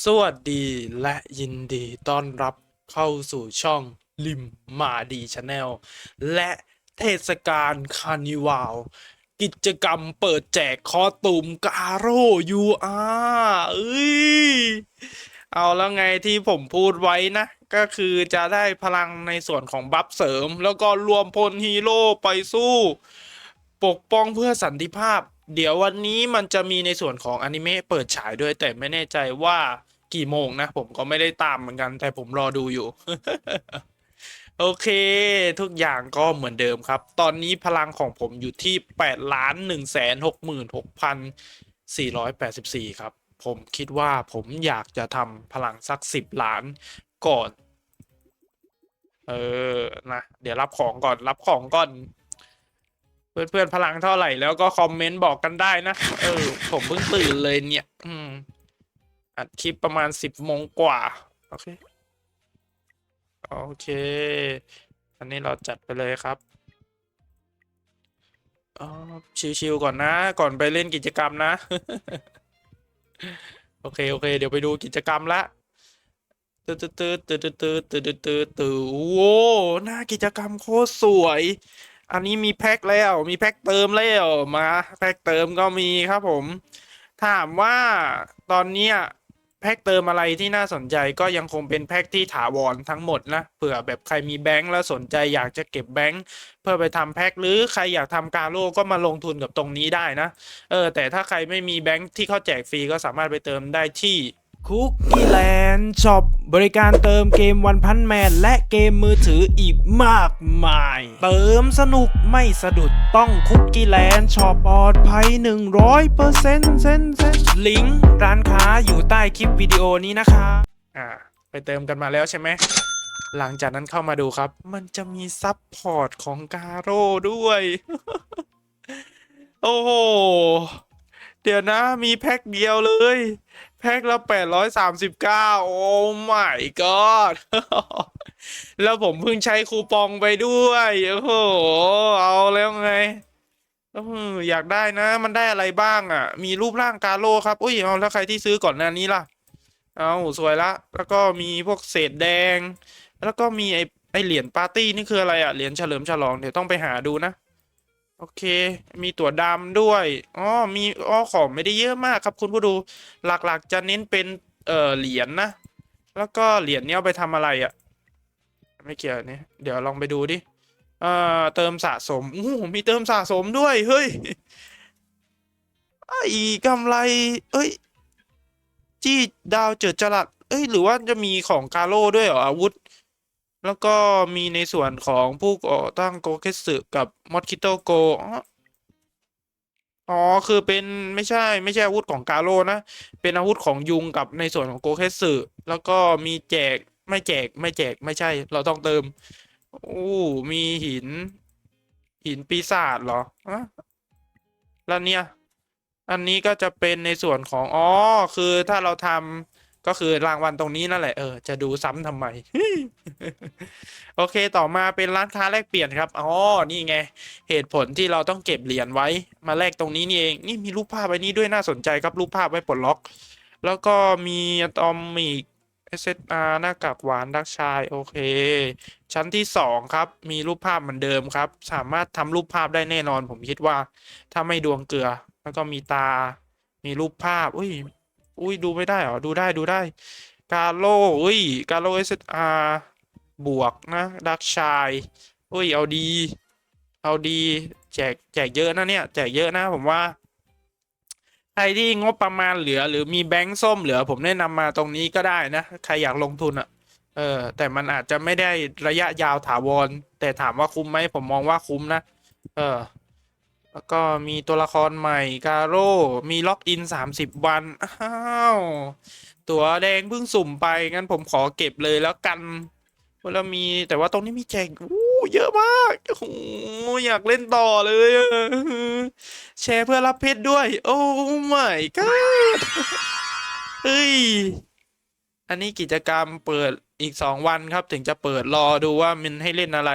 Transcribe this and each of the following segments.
สวัสดีและยินดีต้อนรับเข้าสู่ช่องลิมมาดีชาแนลและเทศกาลคานิวาลกิจกรรมเปิดแจกคอตุมกาโร่ยูอาเอ้ยเอาแล้วไงที่ผมพูดไว้นะ ก็คือจะได้พลังในส่วนของบัฟเสริม แล้วก็รวมพลฮีโร่ไปสู้ ปกป้องเพื่อสันติภาพ เดี๋ยววันนี้มันจะมีในส่วนของอนิเมะเปิดฉายด้วยแต่ไม่แน่ใจว่ากี่โมงนะ ผมก็ไม่ได้ตามเหมือนกัน แต่ผมรอดูอยู่ โอเค ทุกอย่างก็เหมือนเดิมครับ ตอนนี้พลังของผมอยู่ที่8ล้าน1แสน6 6 484 ครับ ผมคิดว่าผมอยากจะทำพลังสัก 10 ล้านก่อน เออ นะ เดี๋ยวรับของก่อนรับของก่อน เพื่อนเพื่อนพลังเท่าไหร่แล้วก็คอมเมนต์บอกกันได้นะ เออ ผมเพิ่งตื่นเลยเนี่ย อืมอัดคลิปประมาณสิบโมงกว่า โอเค โอเค อันนี้เราจัดไปเลยครับอ๋อชิวๆก่อนนะ ก่อนไปเล่นกิจกรรมนะ โอเค โอเค เดี๋ยวไปดูกิจกรรมละตืดตืดตืดตืดตืดตืดตืดโอ้หน้าติจกรรมโคตรสวต อันนี้มีแพ็คแล้วมีแพ็คเติมแล้วมาแพ็คเติมก็มีครับผม ถามว่าตอนนี้แพ็คเติมอะไรที่น่าสนใจก็ยังคงเป็นแพ็คที่ถาวรทั้งหมดนะเผื่อแบบใครมีแบงค์แล้วสนใจอยากจะเก็บแบงค์เพื่อไปทำแพ็คหรือใครอยากทำการโลก็มาลงทุนกับตรงนี้ได้นะเออแต่ถ้าใครไม่มีแบงค์ที่เขาแจกฟรีก็สามารถไปเติมได้ที่ คุกกี้แลนด์ช็อปบริการเติมเกมวันพันแมนและเกมมือถืออีกมากมาย เติมสนุกไม่สะดุดต้องคุกกี้แลนด์ช็อปปลอดภัย 100%เปอร์เซ็นต์เซนเซนลิงก์ร้านค้าอยู่ใต้คลิปวิดีโอนี้นะคะ อ่า ไปเติมกันมาแล้วใช่ไหม หลังจากนั้นเข้ามาดูครับ มันจะมีซับพอร์ตของกาโร่ด้วย โอ้โห เดี๋ยวนะมีแพ็คเดียวเลย แพ็คละแปดร้อยสามสิบเก้าโอ้ my god แล้วผมเพิ่งใช้คูปองไปด้วย โอ้โห เอาแล้วไงออยากได้นะ มันได้อะไรบ้างอะ มีรูปร่างกาโลครับ อุ้ย เอาแล้วใครที่ซื้อก่อนหน้านี้ล่ะ เอาสวยละ แล้วก็มีพวกเศษแดง แล้วก็มีไอไอเหรียญปาร์ตี้นี่คืออะไรอะ เหรียญเฉลิมฉลอง เดี๋ยวต้องไปหาดูนะ โอเค มีตั๋วดำด้วยอ๋อมีอ๋อของไม่ได้เยอะมากครับคุณผู้ดูหลักๆจะเน้นเป็นเอ่อเหรียญนะ แล้วก็เหรียญเนี้ยไปทำอะไรอะ่ะ ไม่เกี่ยวนี่เดี๋ยวลองไปดูดิเอ่อเติมสะสมอู้มีเติมสะสมด้วย เฮ้ยไอ้กำไร เอ้ย จี้ดาวเจิดจรัสเอ้ย หรือว่าจะมีของกาโร่ด้วยเหรออาวุธ แล้วก็มีในส่วนของผู้ก่อตั้งโกเคสึกับมอสคิโตโกอ๋อ คือเป็นไม่ใช่ไม่ใช่อาวุธของกาโร่นะ เป็นอาวุธของยุงกับในส่วนของโกเคสึแล้วก็มีแจกไม่แจกไม่แจกไม่ใช่ เราต้องเติมโอ้มีหิน หินปีศาจเหรออะแล้วเนี่ย อันนี้ก็จะเป็นในส่วนของ อ๋อ คือถ้าเราทำ ก็คือรางวัลตรงนี้นั่นแหละเออจะดูซ้ำทำไม โอเคต่อมาเป็นร้านค้าแลกเปลี่ยนครับอ๋อนี่ไง เหตุผลที่เราต้องเก็บเหรียญไว้มาแลกตรงนี้นี่เอง นี่มีรูปภาพไว้นี้ด้วยน่าสนใจครับรูปภาพไว้ปลดล็อก แล้วก็มีอะตอมิก SSR หน้ากากหวานดักชายโอเค ชั้นที่สองครับ มีรูปภาพเหมือนเดิมครับ สามารถทำรูปภาพได้แน่นอน ผมคิดว่า ถ้าไม่ดวงเกลือ แล้วก็มีตา มีรูปภาพอุ้ย อุ้ยดูไม่ได้เหรอ ดูได้ดูได้ กาโลอุ้ย กาโล SSR บวกนะ ดักชายอุ้ย เอาดี เอาดี แจกแจกเยอะนะเนี่ย แจกเยอะนะผมว่า ใครที่งบประมาณเหลือ หรือมีแบงค์ส้มเหลือ ผมแนะนำมาตรงนี้ก็ได้นะ ใครอยากลงทุนอะ่ะเออ แต่มันอาจจะไม่ได้ระยะยาวถาวร แต่ถามว่าคุ้มไหมผมมองว่าคุ้มนะ เออ แล้วก็มีตัวละครใหม่กาโร่มีล็อกอินสามสิบวัน อ้าว ตัวแดงเพิ่งสุ่มไป งั้นผมขอเก็บเลยแล้วกันแล้วมีแต่ว่าตรงนี้มีแจกอู้เยอะมากโอ้อยากเล่นต่อเลย แชร์เพื่อรับเพชรด้วย โอ้ my god เฮ้ย อันนี้กิจกรรมเปิดอีกสองวันครับ ถึงจะเปิดรอดูว่ามันให้เล่นอะไร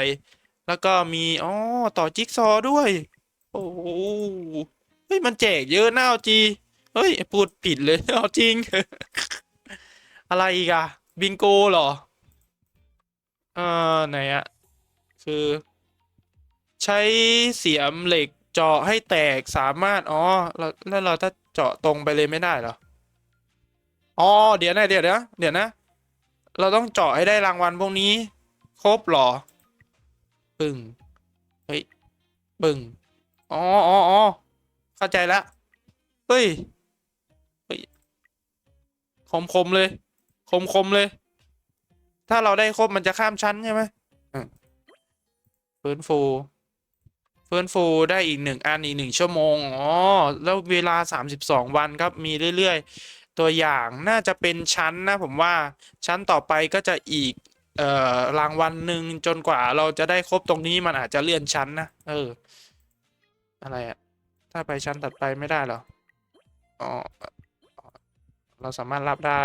แล้วก็มีอ๋อต่อจิ๊กซอด้วย อ้โหเฮ้ยมันแจกเยอะน่าเอาจีเฮ้ยพูดผิดเลยเอาจริง อะไรอีกอะบิงโกเหรอเออไหนอะคือ ใช้เสียมเหล็กเจาะให้แตกสามารถอ๋อแล้วเราถ้าเจาะตรงไปเลยไม่ได้เหรออ๋อเดี๋ยวนะเดี๋ยวนะเดี๋ยวนะ เราต้องเจาะให้ได้รางวัลพวกนี้ ครบเหรอ ปึ้งเฮ้ยปึ้ง อ๋ออ๋ออ๋อเข้าใจละเฮ้ยเฮ้ยคมคมเลย คมคมเลย ถ้าเราได้ครบมันจะข้ามชั้นใช่ไหมฟื้นฟูฟื้นฟูได้อีกหนึ่งอันอีกหนึ่งชั่วโมง อ๋อ แล้วเวลาสามสิบสองวันครับ มีเรื่อยๆ ตัวอย่างน่าจะเป็นชั้นนะผมว่าชั้นต่อไปก็จะอีก เอ่อ รางวัลหนึ่งจนกว่าเราจะได้ครบตรงนี้มันอาจจะเลื่อนชั้นนะ เออ อะไรอะถ้าไปชั้นตัดไปไม่ได้เหรอ อ๋อ เราสามารถรับได้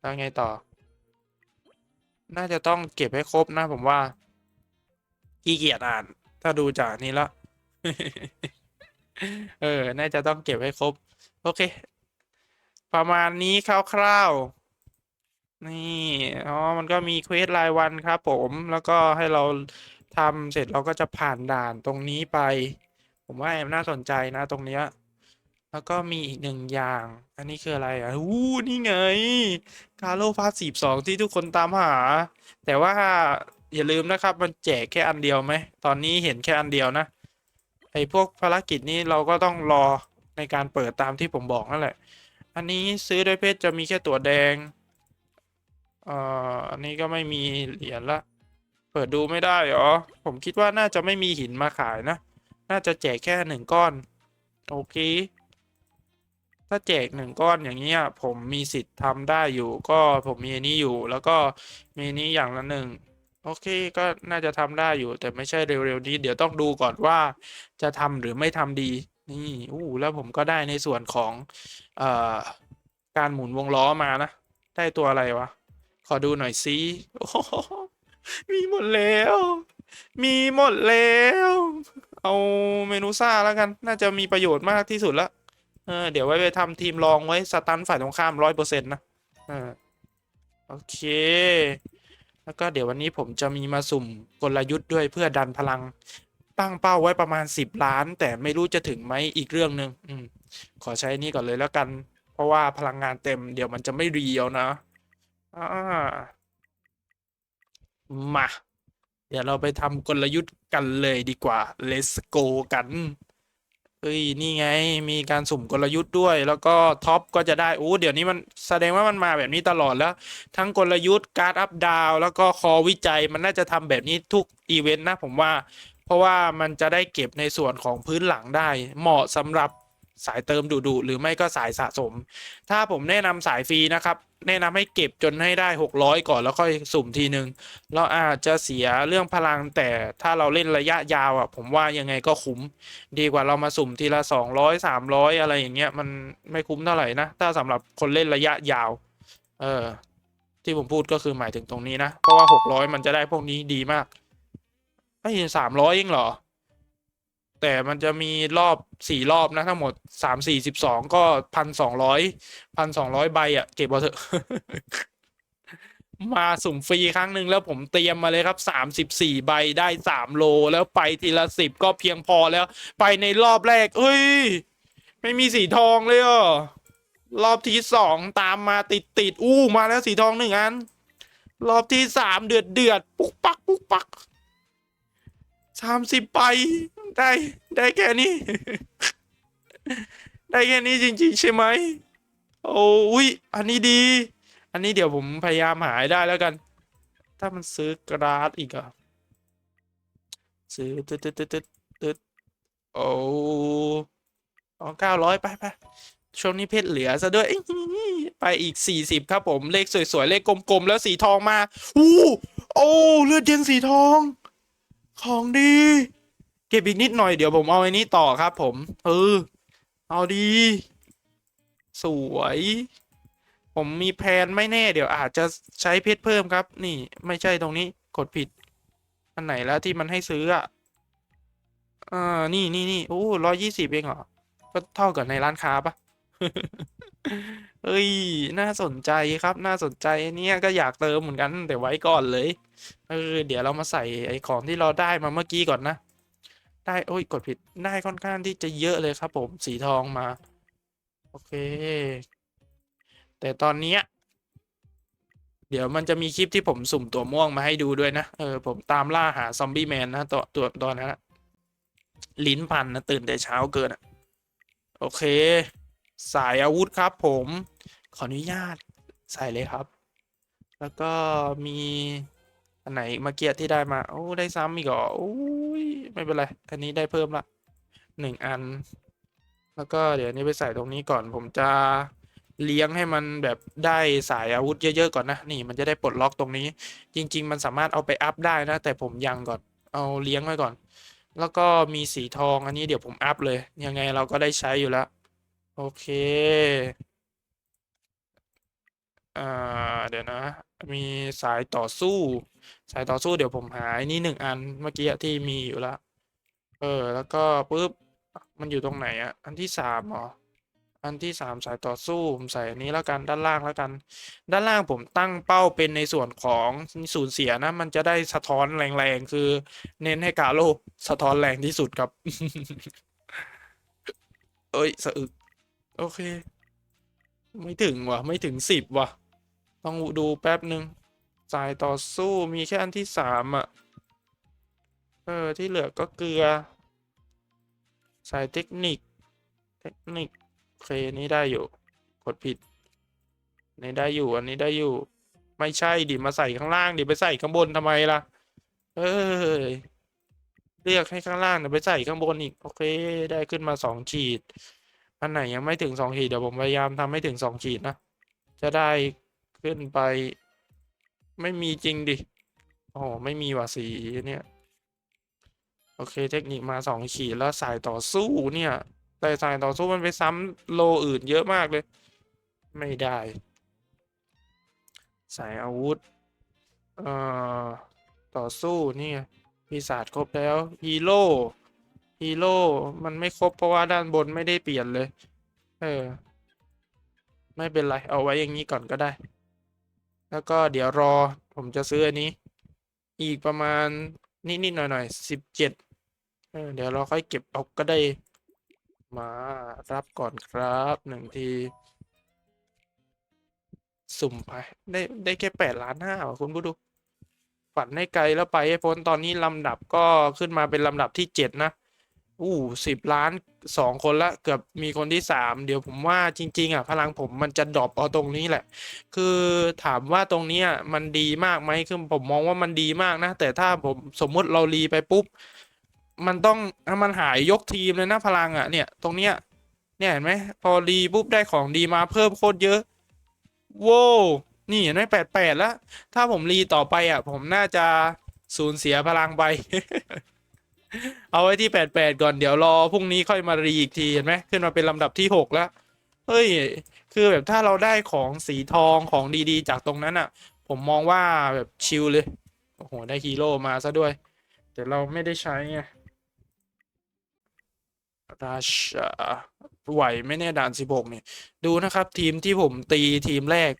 แล้วไงต่อ น่าจะต้องเก็บให้ครบนะผมว่าขี้เกียจอ่าน ถ้าดูจากนี้ล้วเออ น่าจะต้องเก็บให้ครบ โอเค ประมาณนี้คร่าวๆ นี่ อ๋อ มันก็มีเควสรายวันครับผม แล้วก็ให้เรา ทำเสร็จเราก็จะผ่านด่านตรงนี้ไป ผมว่าแอมน่าสนใจนะตรงเนี้ยแล้วก็มีอีกหนึ่งอย่าง อันนี้คืออะไรอะอู้นี่ไง กาโลพาสีบสองที่ทุกคนตามหา แต่ว่าอย่าลืมนะครับ มันแจกแค่อันเดียวไหม ตอนนี้เห็นแค่อันเดียวนะ ไอ้พวกภารกิจนี้เราก็ต้องรอในการเปิดตามที่ผมบอกนั่นแหละ อันนี้ซื้อด้วยเพชรจะมีแค่ตัวแดง เอ่อ อันนี้ก็ไม่มีเหรียญละ เปิดดูไม่ได้เหรอ ผมคิดว่าน่าจะไม่มีหินมาขายนะ น่าจะแจกแค่หนึ่งก้อน โอเค ถ้าแจกหนึ่งก้อนอย่างเงี้ย ผมมีสิทธิ์ทำได้อยู่ ก็ผมมีนี้อยู่ แล้วก็มีนี้อย่างละหนึ่งโอเคก็น่าจะทำได้อยู่ แต่ไม่ใช่เร็วๆนี้ เดี๋ยวต้องดูก่อนว่าจะทำหรือไม่ทำดี นี่อู้แล้วผมก็ได้ในส่วนของเอ่อการหมุนวงล้อมานะ ได้ตัวอะไรวะ ขอดูหน่อยสิ มีหมดแล้ว มีหมดแล้ว เอาเมนูซ่าแล้วกัน น่าจะมีประโยชน์มากที่สุดละเออเดี๋ยวไว้ไปทำทีมรองไว้สตันฝ่ายตรงข้ามร้อยเปอร์เซ็นต์นะโอเค แล้วก็เดี๋ยววันนี้ผมจะมีมาสุ่มกลยุทธ์ด้วยเพื่อดันพลัง ตั้งเป้าไว้ประมาณสิบล้าน แต่ไม่รู้จะถึงไหมอีกเรื่องหนึ่งอืมขอใช้นี่ก่อนเลยแล้วกัน เพราะว่าพลังงานเต็มเดี๋ยวมันจะไม่เรียวนะอ่า มา เดี๋ยวเราไปทำกลยุทธ์กันเลยดีกว่า let's go กันเอ้ยนี่ไงมีการสุ่มกลยุทธ์ด้วย แล้วก็ท็อปก็จะได้โอ้เดี๋ยวนี้มันแสดงว่ามันมาแบบนี้ตลอดแล้ว ทั้งกลยุทธ์การ์ดอัพดาวแล้วก็คอวิจัยมันน่าจะทำแบบนี้ทุกอีเวนต์นะผมว่า เพราะว่ามันจะได้เก็บในส่วนของพื้นหลังได้ เหมาะสำหรับสายเติมดุๆหรือไม่ก็สายสะสม ถ้าผมแนะนำสายฟรีนะครับ แนะนำให้เก็บจนให้ได้ 600 ก่อนแล้วค่อยสุ่มทีนึง เราอาจจะเสียเรื่องพลังแต่ถ้าเราเล่นระยะยาวอะ ผมว่ายังไงก็คุ้ม ดีกว่าเรามาสุ่มทีละ 200 300 อะไรอย่างเงี้ยมันไม่คุ้มเท่าไหร่นะ ถ้าสำหรับคนเล่นระยะยาว เออ ที่ผมพูดก็คือหมายถึงตรงนี้นะ เพราะว่า 600 มันจะได้พวกนี้ดีมากไม่สามร้อยเองเหรอ แต่มันจะมีรอบสี่รอบนะทั้งหมดสามสี่สิบสองก็พันสองร้อยพันสองร้อยใบอะ เก็บเอาเถอะ มาสุ่มฟรีครั้งหนึ่งแล้วผมเตรียมมาเลยครับสามสิบสี่ใบได้สามโลแล้วไปทีละสิบก็เพียงพอแล้ว ไปในรอบแรกเฮ้ย ไม่มีสีทองเลยอะรอบที่สองตามมาติดติดอู้มาแล้วสีทองหนึ่งอัน รอบที่สามเดือดเดือด ปุ๊กปัก ปุ๊กปักสามสิบใบ ได้ได้แค่นี้ ได้แค่นี้จริง ๆ ใช่ไหมโอ้ยอันนี้ดี อันนี้เดี๋ยวผมพยายามหาให้ได้แล้วกัน ถ้ามันซื้อกราดอีกอะซื้อตึ๊ดตึ๊ดตึ๊ดตึ๊ดตึ๊ดโอ้เอาเก้าร้อยไปไปช่วงนี้เพชรเหลือซะด้วยอิ๊ยไปอีกสี่สิบครับผม เลขสวยๆ เลขกลมๆ แล้วสีทองมา อู้ โอ้ เลือดเย็นสีทอง ของดี เก็บอีกนิดหน่อยเดี๋ยวผมเอาไอ้นี้ต่อครับ ผม เออ เอาดี สวย ผมมีแผนไม่แน่เดี๋ยวอาจจะใช้เพชรเพิ่มครับ นี่ไม่ใช่ตรงนี้กดผิด อันไหนแล้วที่มันให้ซื้ออะอ่านี่นี่นี่โอ้ร้อยยี่สิบเองเหรอ ก็เท่ากับในร้านค้าปะเอ้ย น่าสนใจครับ น่าสนใจเนี่ยก็อยากเติมเหมือนกันแต่ไว้ก่อนเลย เออ เดี๋ยวเรามาใส่ไอ้ของที่เราได้มาเมื่อกี้ก่อนนะ ได้โอ้ยกดผิดได้ค่อนข้างที่จะเยอะเลยครับ ผมสีทองมา โอเค แต่ตอนนี้เดี๋ยวมันจะมีคลิปที่ผมสุ่มตัวม่วงมาให้ดูด้วยนะ เออผมตามล่าหาซอมบี้แมนนะตัวตัวตอนนั้นลิ้นพันนะตื่นแต่เช้าเกินอะโอเค สายอาวุธครับผม ขออนุญาตใส่เลยครับ แล้วก็มี อันไหนมื่อกี้ที่ได้มา โอ้ได้ซ้ำอีกเหรอโอ้ยไม่เป็นไร อันนี้ได้เพิ่มละหนึ่งอัน แล้วก็เดี๋ยวนี้ไปใส่ตรงนี้ก่อน ผมจะเลี้ยงให้มันแบบได้สายอาวุธเยอะ ๆ ก่อนนะ นี่มันจะได้ปลดล็อกตรงนี้ จริง ๆ มันสามารถเอาไปอัพได้นะ แต่ผมยังก่อน เอาเลี้ยงไว้ก่อน แล้วก็มีสีทองอันนี้เดี๋ยวผมอัพเลย ยังไงเราก็ได้ใช้อยู่แล้ว โอเคอ่าเดี๋ยวนะ มีสายต่อสู้ สายต่อสู้เดี๋ยวผมหาไอ้นี่หนึ่งอันเมื่อกี้ที่มีอยู่แล้วเออ แล้วก็ปุ๊บมันอยู่ตรงไหนอะอันที่สามเหรออันที่สามสายต่อสู้ผมใส่อันนี้แล้วกันด้านล่างแล้วกัน ด้านล่างผมตั้งเป้าเป็นในส่วนของสูญเสียนะ มันจะได้สะท้อนแรงๆ คือ เน้นให้กาโลสะท้อนแรงที่สุดครับ เอ้ยสะอึกโอเค ไม่ถึงว่ะ ไม่ถึงสิบว่ะ ต้องดูแป๊บหนึ่ง สายต่อสู้มีแค่อันที่สามอะ เออ ที่เหลือก็เกลือ สายเทคนิค เทคนิคโอเคนี่ได้อยู่ กดผิดนี่ได้อยู่ อันนี้ได้อยู่ ไม่ใช่ดิมาใส่ข้างล่างดิไปใส่ข้างบนทำไมล่ะ เอ้ยเลือกให้ข้างล่างเดี๋ยวไปใส่ข้างบนอีก โอเค ได้ขึ้นมาสองขีด อันไหนยังไม่ถึงสองขีดเดี๋ยวผมพยายามทำให้ถึงสองขีดนะ จะได้ขึ้นไป ไม่มีจริงดิอ้โหไม่มีว่ะสีเนี่ย โอเค เทคนิคมาสองขีดแล้วสายต่อสู้เนี่ยแต่สายต่อสู้มันไปซ้ำโลอื่นเยอะมากเลย ไม่ได้ สายอาวุธเอ่อต่อสู้นี่ไงปีศาจครบแล้วฮีโร่ฮีโร่มันไม่ครบเพราะว่าด้านบนไม่ได้เปลี่ยนเลย เออ ไม่เป็นไร เอาไว้อย่างนี้ก่อนก็ได้ แล้วก็เดี๋ยวรอผมจะซื้ออันนี้ อีกประมาณนิดๆหน่อยๆสิบเจ็ดเดี๋ยวเราค่อยเก็บเอาก็ได้ มารับก่อนครับหนึ่งที สุ่มไป ได้ได้แค่แปดล้านห้าคุณผู้ดู ฝันให้ไกลแล้วไปให้พ้นตอนนี้ลำดับก็ขึ้นมาเป็นลำดับที่เจ็ดนะ อู้สิบล้านสองคนละเกือบมีคนที่สามเดี๋ยวผมว่าจริง ๆ อะ พลังผมมันจะดรอปเอาตรงนี้แหละ คือถามว่าตรงนี้มันดีมากไหมคือผมมองว่ามันดีมากนะ แต่ถ้าผมสมมุติเรารีไปปุ๊บ มันต้องมันหายยกทีมเลยนะพลังอะเนี่ย ตรงเนี้ยเนี่ยเห็นไหมพอรีปุ๊บได้ของดีมาเพิ่มโคตรเยอะโว้นี่เห็นไหมแปดแปดแล้ว ถ้าผมรีต่อไปอะ ผมน่าจะสูญเสียพลังไป เอาไว้ที่แปดแปดก่อนเดี๋ยวรอพรุ่งนี้ค่อยมารีอีกทีเห็นไหมขึ้นมาเป็นลำดับที่หกแล้วเฮ้ย คือแบบถ้าเราได้ของสีทองของดีๆ จากตรงนั้นอะ ผมมองว่าแบบชิลเลยโอ้โหได้ฮีโร่มาซะด้วย แต่เราไม่ได้ใช้ไงราชาไหวไหม่แน่ยด่านสิบหกเนี่ย ดูนะครับทีมที่ผมตีทีมแรก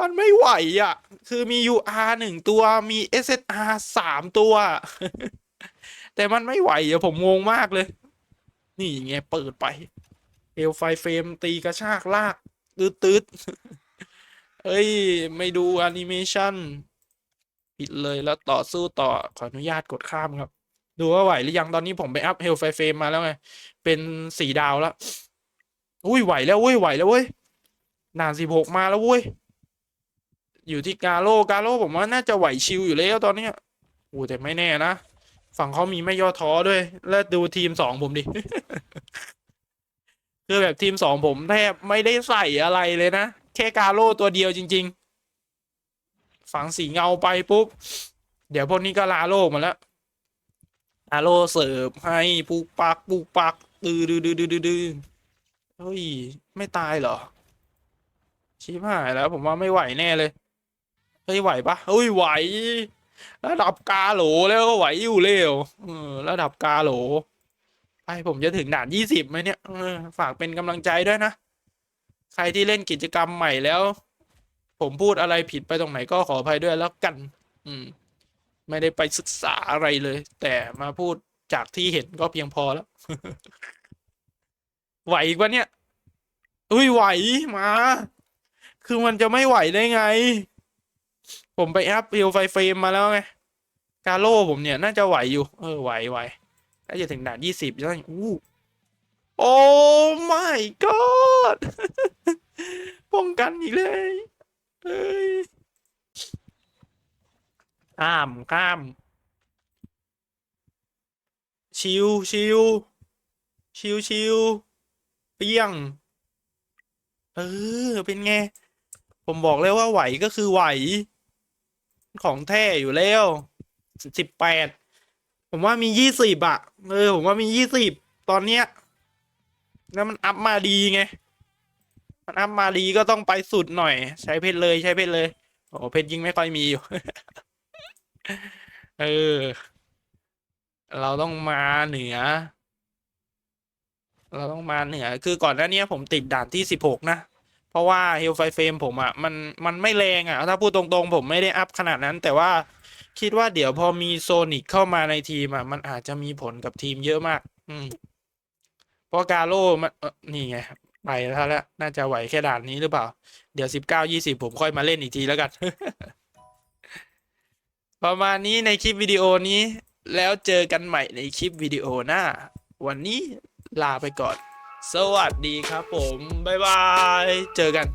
มันไม่ไหวอะ คือมี UR หนึ่งตัวมี SSR สามตัว แต่มันไม่ไหวอะผมงงมากเลย นี่ไงเปิดไป เอลไฟเฟรมตีกระชากลากตืดตืดเอ้ย ไม่ดูแอนิเมชันปิดเลยแล้วต่อสู้ต่อขออนุญาตกดข้ามครับ ดูว่าไหวหรือยังตอนนี้ผมไปอัพเฮลไฟเฟรมมาแล้วไง เป็นสี่ดาวแล้วอุ้ยไหวแล้วเว้ยไหวแล้วเว้ยด่านสิบหกมาแล้วเว้ยอยู่ที่กาโลกาโลผมว่าน่าจะไหวชิวอยู่แล้วตอนเนี้ยโอ้แต่ไม่แน่นะ ฝั่งเขามีไม่ย่อท้อด้วย แล้วดูทีมสองผมดิ คือแบบทีมสองผมแทบไม่ได้ใส่อะไรเลยนะ แค่กาโลตัวเดียวจริง ๆ ฝังสีเงาไปปุ๊บ เดี๋ยวพวกนี้ก็ลาโลมาแล้วลาโลเสิร์ฟให้ปูปักปูปักดื้อดื้อดื้อดื้อดื้อดื้อเฮ้ย ไม่ตายเหรอ ชิบหายแล้ว ผมว่าไม่ไหวแน่เลย เฮ้ย ไหวปะเฮ้ย ไหว ระดับกาโหลแล้วก็ไหวอยู่เร็วระดับกาโหลไปผมจะถึงด่านยี่สิบไหมเนี่ยฝากเป็นกำลังใจด้วยนะ ใครที่เล่นกิจกรรมใหม่แล้ว ผมพูดอะไรผิดไปตรงไหนก็ขออภัยด้วยแล้วกัน อืม ไม่ได้ไปศึกษาอะไรเลย แต่มาพูดจากที่เห็นก็เพียงพอแล้ว ไหวอีกปะเนี่ยอุ้ยไหวมา คือมันจะไม่ไหวได้ไง ผมไปอัพเฮลไฟเฟรมมาแล้วไงกาโล่ผมเนี่ยน่าจะไหวอยู่ เออไหวไหวน่าจะถึงด่านยี่สิบแล้วอู้โอ้ my god ป้องกันอีกเลยเอ้ยข้ามข้าม ชิวชิวชิวชิวเปี้ยง เออ เป็นไง ผมบอกเลยว่าไหวก็คือไหว ของแท้อยู่แล้วสิบแปดผมว่ามียี่สิบอะเออผมว่ามียี่สิบตอนเนี้ย แล้วมันอัพมาดีไง มันอัพมาดีก็ต้องไปสุดหน่อย ใช้เพชรเลยใช้เพชรเลยโอ้เพชรยิงไม่ค่อยมีอยู่ เออ เราต้องมาเหนือ เราต้องมาเหนือ คือก่อนหน้านี้ผมติดด่านที่สิบหกนะ เพราะว่าเฮลไฟเฟรมผมอะ่ะมันมันไม่แรงอะ่ะ ถ้าพูดตรงๆ ผมไม่ได้อัพขนาดนั้น แต่ว่าคิดว่าเดี๋ยวพอมีโซนิกเข้ามาในทีมอะ่ะ มันอาจจะมีผลกับทีมเยอะมาก อืมเพราะกาโร่มันเนี่ไงไปแล้วแล้วน่าจะไหวแค่ด่านนี้หรือเปล่า เดี๋ยวสิบเก้ายี่สิบผมค่อยมาเล่นอีกทีแล้วกัน ประมาณนี้ในคลิปวิดีโอนี้ แล้วเจอกันใหม่ในคลิปวิดีโอหน้า วันนี้ลาไปก่อน สวัสดีครับผม บ๊ายบาย เจอกัน